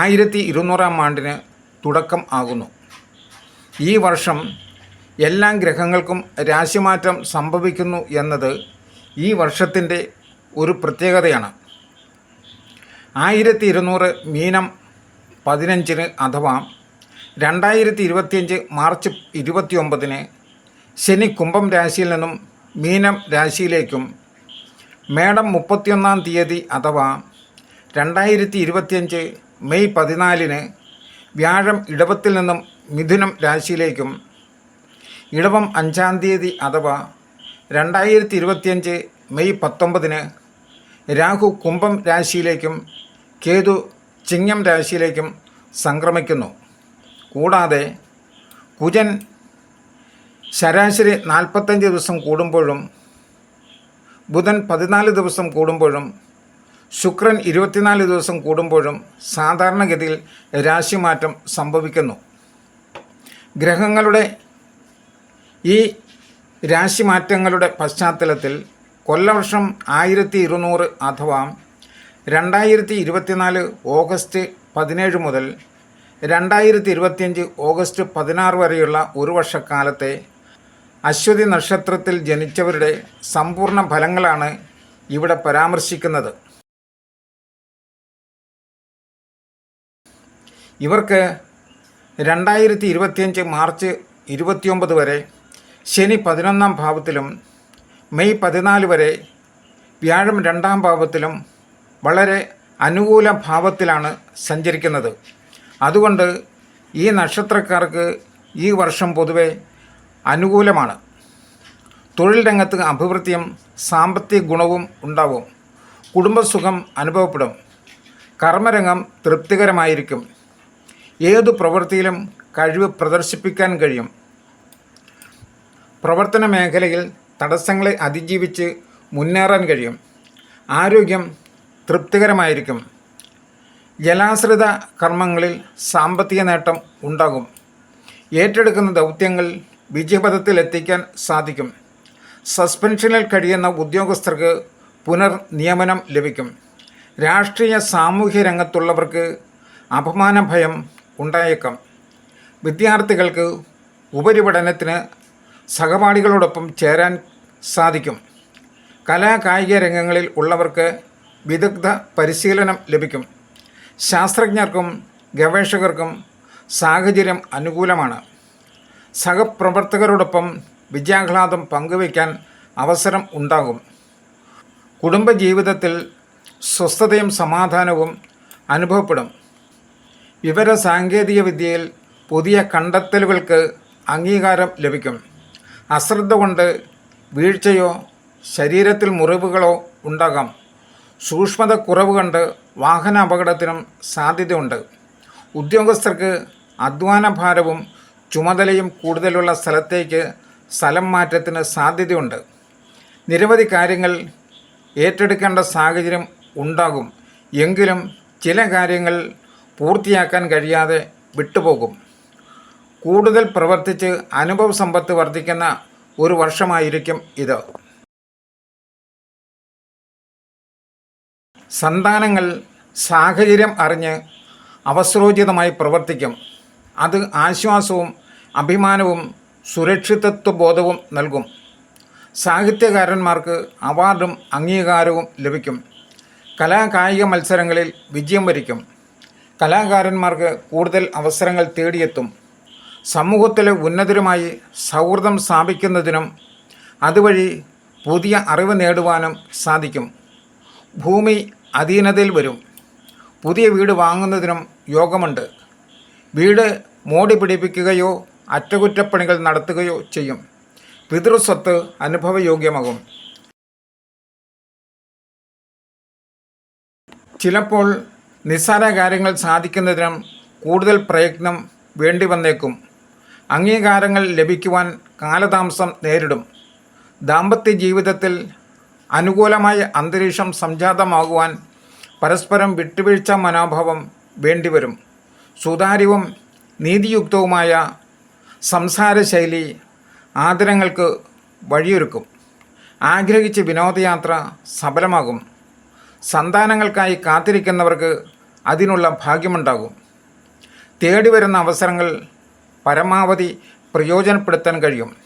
ആയിരത്തി ഇരുന്നൂറാം ആണ്ടിന് തുടക്കം ആകുന്നു. ഈ വർഷം എല്ലാ ഗ്രഹങ്ങൾക്കും രാശിമാറ്റം സംഭവിക്കുന്നു എന്നത് ഈ വർഷത്തിന്റെ ഒരു പ്രത്യേകതയാണ്. ആയിരത്തി ഇരുന്നൂറ് മീനം പതിനഞ്ചിന് അഥവാ രണ്ടായിരത്തി ഇരുപത്തിയഞ്ച് മാർച്ച് ഇരുപത്തിയൊമ്പതിന് ശനി കുംഭം രാശിയിൽ നിന്നും മീനം രാശിയിലേക്കും മേടം മുപ്പത്തിയൊന്നാം തീയതി അഥവാ രണ്ടായിരത്തി ഇരുപത്തിയഞ്ച് മെയ് പതിനാലിന് വ്യാഴം ഇടവത്തിൽ നിന്നും മിഥുനം രാശിയിലേക്കും ഇടവം അഞ്ചാം തീയതി അഥവാ രണ്ടായിരത്തി ഇരുപത്തിയഞ്ച് മെയ് പത്തൊമ്പതിന് രാഹു കുംഭം രാശിയിലേക്കും കേതു ചിങ്ങം രാശിയിലേക്കും സംക്രമിക്കുന്നു. കൂടാതെ കുജൻ ശരാശരി നാൽപ്പത്തഞ്ച് ദിവസം കൂടുമ്പോഴും ബുധൻ പതിനാല് ദിവസം കൂടുമ്പോഴും ശുക്രൻ ഇരുപത്തിനാല് ദിവസം കൂടുമ്പോഴും സാധാരണഗതിയിൽ രാശിമാറ്റം സംഭവിക്കുന്നു. ഗ്രഹങ്ങളുടെ ഈ രാശിമാറ്റങ്ങളുടെ പശ്ചാത്തലത്തിൽ കൊല്ലവർഷം ആയിരത്തി ഇരുന്നൂറ് അഥവാ രണ്ടായിരത്തി ഇരുപത്തിനാല് ഓഗസ്റ്റ് പതിനേഴ് മുതൽ രണ്ടായിരത്തി ഇരുപത്തിയഞ്ച് ഓഗസ്റ്റ് പതിനാറ് വരെയുള്ള ഒരു വർഷക്കാലത്തെ അശ്വതി നക്ഷത്രത്തിൽ ജനിച്ചവരുടെ സമ്പൂർണ ഫലങ്ങളാണ് ഇവിടെ പരാമർശിക്കുന്നത്. ഇവർക്ക് രണ്ടായിരത്തി ഇരുപത്തിയഞ്ച് മാർച്ച് ഇരുപത്തിയൊമ്പത് വരെ ശനി പതിനൊന്നാം ഭാവത്തിലും മെയ് പതിനാല് വരെ വ്യാഴം രണ്ടാം ഭാവത്തിലും വളരെ അനുകൂല ഭാവത്തിലാണ് സഞ്ചരിക്കുന്നത്. അതുകൊണ്ട് ഈ നക്ഷത്രക്കാർക്ക് ഈ വർഷം പൊതുവെ അനുകൂലമാണ്. തൊഴിൽ രംഗത്ത് അഭിവൃദ്ധിയും സാമ്പത്തിക ഗുണവും ഉണ്ടാവും. കുടുംബസുഖം അനുഭവപ്പെടും. കർമ്മരംഗം തൃപ്തികരമായിരിക്കും. ഏതു പ്രവൃത്തിയിലും കഴിവ് പ്രദർശിപ്പിക്കാൻ കഴിയും. പ്രവർത്തന മേഖലയിൽ തടസ്സങ്ങളെ അതിജീവിച്ച് മുന്നേറാൻ കഴിയും. ആരോഗ്യം തൃപ്തികരമായിരിക്കും. ജലാശ്രിത കർമ്മങ്ങളിൽ സാമ്പത്തിക നേട്ടം ഉണ്ടാകും. ഏറ്റെടുക്കുന്ന ദൗത്യങ്ങൾ വിജയപഥത്തിലെത്തിക്കാൻ സാധിക്കും. സസ്പെൻഷനിൽ കഴിയുന്ന ഉദ്യോഗസ്ഥർക്ക് പുനർനിയമനം ലഭിക്കും. രാഷ്ട്രീയ സാമൂഹ്യ രംഗത്തുള്ളവർക്ക് അപമാന ഭയം ഉണ്ടായേക്കാം. വിദ്യാർത്ഥികൾക്ക് ഉപരിപഠനത്തിന് സഹപാഠികളോടൊപ്പം ചേരാൻ സാധിക്കും. കലാ കായിക രംഗങ്ങളിൽ ഉള്ളവർക്ക് വിദഗ്ധ പരിശീലനം ലഭിക്കും. ശാസ്ത്രജ്ഞർക്കും ഗവേഷകർക്കും സാഹചര്യം അനുകൂലമാണ്. സഹപ്രവർത്തകരോടൊപ്പം വിജയാഹ്ലാദം പങ്കുവയ്ക്കാൻ അവസരം ഉണ്ടാകും. കുടുംബജീവിതത്തിൽ സ്വസ്ഥതയും സമാധാനവും അനുഭവപ്പെടും. വിവര സാങ്കേതിക വിദ്യയിൽ പുതിയ കണ്ടെത്തലുകൾക്ക് അംഗീകാരം ലഭിക്കും. അശ്രദ്ധ കൊണ്ട് വീഴ്ചയോ ശരീരത്തിൽ മുറിവുകളോ ഉണ്ടാകാം. സൂക്ഷ്മത കുറവ് കണ്ട് വാഹന അപകടത്തിനും സാധ്യതയുണ്ട്. ഉദ്യോഗസ്ഥർക്ക് അധ്വാന ഭാരവും ചുമതലയും കൂടുതലുള്ള സ്ഥലത്തേക്ക് സ്ഥലം മാറ്റത്തിന് സാധ്യതയുണ്ട്. നിരവധി കാര്യങ്ങൾ ഏറ്റെടുക്കേണ്ട സാഹചര്യം ഉണ്ടാകും. എങ്കിലും ചില കാര്യങ്ങൾ പൂർത്തിയാക്കാൻ കഴിയാതെ വിട്ടുപോകും. കൂടുതൽ പ്രവർത്തിച്ച് അനുഭവ സമ്പത്ത് വർദ്ധിക്കുന്ന ഒരു വർഷമായിരിക്കും ഇത്. സന്താനങ്ങൾ സാഹചര്യം അറിഞ്ഞ് അവസരോചിതമായി പ്രവർത്തിക്കും. അത് ആശ്വാസവും അഭിമാനവും സുരക്ഷിതത്വ ബോധവും നൽകും. സാഹിത്യകാരന്മാർക്ക് അവാർഡും അംഗീകാരവും ലഭിക്കും. കലാകായിക മത്സരങ്ങളിൽ വിജയം വരിക്കും. കലാകാരന്മാർക്ക് കൂടുതൽ അവസരങ്ങൾ തേടിയെത്തും. സമൂഹത്തിലെ ഉന്നതരുമായി സൗഹൃദം സ്ഥാപിക്കുന്നതിനും അതുവഴി പുതിയ അറിവ് നേടുവാനും സാധിക്കും. ഭൂമി അധീനതയിൽ വരും. പുതിയ വീട് വാങ്ങുന്നതിനും യോഗമുണ്ട്. വീട് മോടി പിടിപ്പിക്കുകയോ അറ്റകുറ്റപ്പണികൾ നടത്തുകയോ ചെയ്യും. പിതൃസ്വത്ത് അനുഭവയോഗ്യമാകും. ചിലപ്പോൾ നിസ്സാര കാര്യങ്ങൾ സാധിക്കുന്നതിനും കൂടുതൽ പ്രയത്നം വേണ്ടി വന്നേക്കും. അംഗീകാരങ്ങൾ ലഭിക്കുവാൻ കാലതാമസം നേരിടും. ദാമ്പത്യ ജീവിതത്തിൽ അനുകൂലമായ അന്തരീക്ഷം സംജാതമാകുവാൻ പരസ്പരം വിട്ടുവീഴ്ച മനോഭാവം വേണ്ടിവരും. സുതാര്യവും നീതിയുക്തവുമായ സംസാരശൈലി ആദരങ്ങൾക്ക് വഴിയൊരുക്കും. ആഗ്രഹിച്ച് വിനോദയാത്ര സഫലമാകും. സന്താനങ്ങൾക്കായി കാത്തിരിക്കുന്നവർക്ക് അതിനുള്ള ഭാഗ്യമുണ്ടാകും. തേടി വരുന്ന അവസരങ്ങൾ പരമാവധി പ്രയോജനപ്പെടുത്താൻ കഴിയും.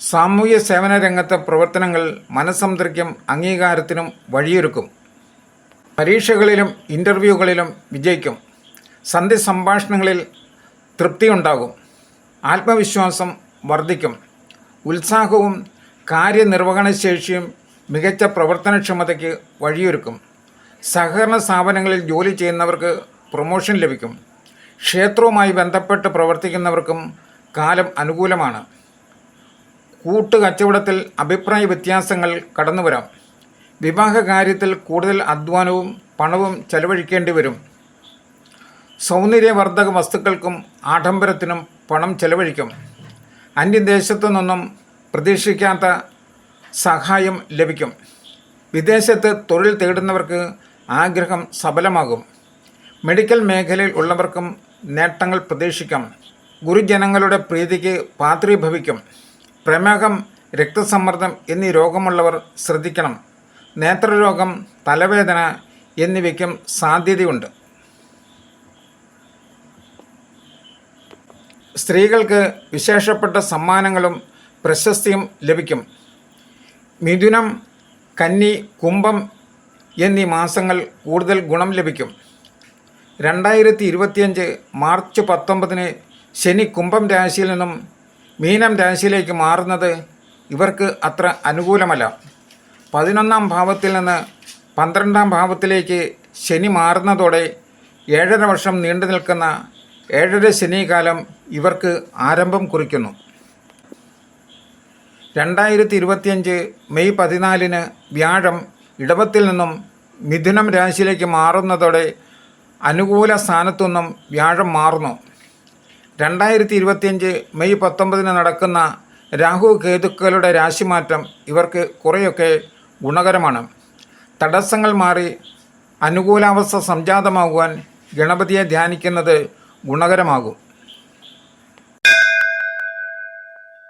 സാമൂഹ്യ സേവന രംഗത്തെ പ്രവർത്തനങ്ങൾ മനസ്സംതൃപ്തിക്കും അംഗീകാരത്തിനും വഴിയൊരുക്കും. പരീക്ഷകളിലും ഇന്റർവ്യൂകളിലും വിജയിക്കും. സന്ധി സംഭാഷണങ്ങളിൽ തൃപ്തിയുണ്ടാകും. ആത്മവിശ്വാസം വർദ്ധിക്കും. ഉത്സാഹവും കാര്യനിർവഹണശേഷിയും മികച്ച പ്രവർത്തനക്ഷമതയ്ക്ക് വഴിയൊരുക്കും. സഹകരണ സ്ഥാപനങ്ങളിൽ ജോലി ചെയ്യുന്നവർക്ക് പ്രൊമോഷൻ ലഭിക്കും. ക്ഷേത്രവുമായി ബന്ധപ്പെട്ട് പ്രവർത്തിക്കുന്നവർക്കും കാലം അനുകൂലമാണ്. കൂട്ടുകച്ചവടത്തിൽ അഭിപ്രായ വ്യത്യാസങ്ങൾ കടന്നുവരാം. വിവാഹ കാര്യത്തിൽ കൂടുതൽ അധ്വാനവും പണവും ചെലവഴിക്കേണ്ടി വരും. സൗന്ദര്യവർദ്ധക വസ്തുക്കൾക്കും ആഡംബരത്തിനും പണം ചെലവഴിക്കും. അന്യദേശത്തു നിന്നും പ്രതീക്ഷിക്കാത്ത സഹായം ലഭിക്കും. വിദേശത്ത് തൊഴിൽ തേടുന്നവർക്ക് ആഗ്രഹം സഫലമാകും മെഡിക്കൽ മേഖലയിൽ ഉള്ളവർക്കും നേട്ടങ്ങൾ പ്രതീക്ഷിക്കാം. ഗുരുജനങ്ങളുടെ പ്രീതിക്ക് പാത്രീഭവിക്കും. പ്രമേഹം രക്തസമ്മർദ്ദം എന്നീ രോഗമുള്ളവർ ശ്രദ്ധിക്കണം. നേത്രരോഗം തലവേദന എന്നിവയ്ക്കും സാധ്യതയുണ്ട്. സ്ത്രീകൾക്ക് വിശേഷപ്പെട്ട സമ്മാനങ്ങളും പ്രശസ്തിയും ലഭിക്കും. മിഥുനം കന്നി കുംഭം എന്നീ മാസങ്ങൾ കൂടുതൽ ഗുണം ലഭിക്കും. രണ്ടായിരത്തി ഇരുപത്തിയഞ്ച് മാർച്ച് പത്തൊമ്പതിന് ശനി കുംഭം രാശിയിൽ നിന്നും മീനം രാശിയിലേക്ക് മാറുന്നത് ഇവർക്ക് അത്ര അനുകൂലമല്ല. പതിനൊന്നാം ഭാവത്തിൽ നിന്ന് പന്ത്രണ്ടാം ഭാവത്തിലേക്ക് ശനി മാറുന്നതോടെ ഏഴര വർഷം നീണ്ടു നിൽക്കുന്ന ഏഴര ശനികാലം ഇവർക്ക് ആരംഭം കുറിക്കുന്നു. രണ്ടായിരത്തി ഇരുപത്തിയഞ്ച് മെയ് പതിനാലിന് വ്യാഴം ഇടവത്തിൽ നിന്നും മിഥുനം രാശിയിലേക്ക് മാറുന്നതോടെ അനുകൂല സ്ഥാനത്തുനിന്നും വ്യാഴം മാറുന്നു. രണ്ടായിരത്തി ഇരുപത്തിയഞ്ച് മെയ് പത്തൊമ്പതിന് നടക്കുന്ന രാഹു കേതുക്കളുടെ രാശിമാറ്റം ഇവർക്ക് കുറേയൊക്കെ ഗുണകരമാണ്. തടസ്സങ്ങൾ മാറി അനുകൂലാവസ്ഥ സംജാതമാകുവാൻ ഗണപതിയെ ധ്യാനിക്കുന്നത് ഗുണകരമാകും.